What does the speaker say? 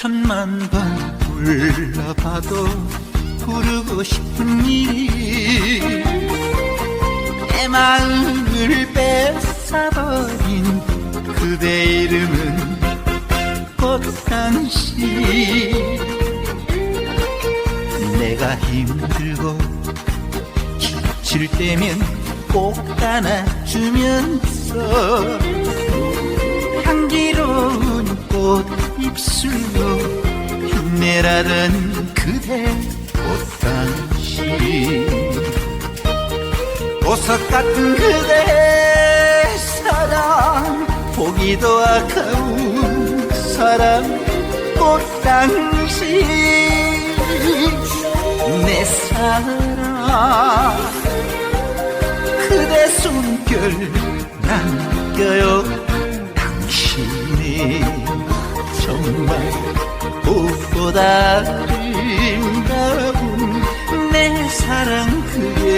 천만 번 불러봐도 부르고 싶은 일이 내 마음을 뺏어버린 그대 이름은 꽃당시 내가 힘들고 지칠 때면 꼭 안아주면서 향기로운 꽃 입술로 힘내라는 그대 꽃당시 보석 같은 그대 사랑 보기도 아까운 사랑 꽃당시 내 사랑 그대 숨결 남겨요 당신이 정말 꽃 보다 아름다운 내 사랑 그대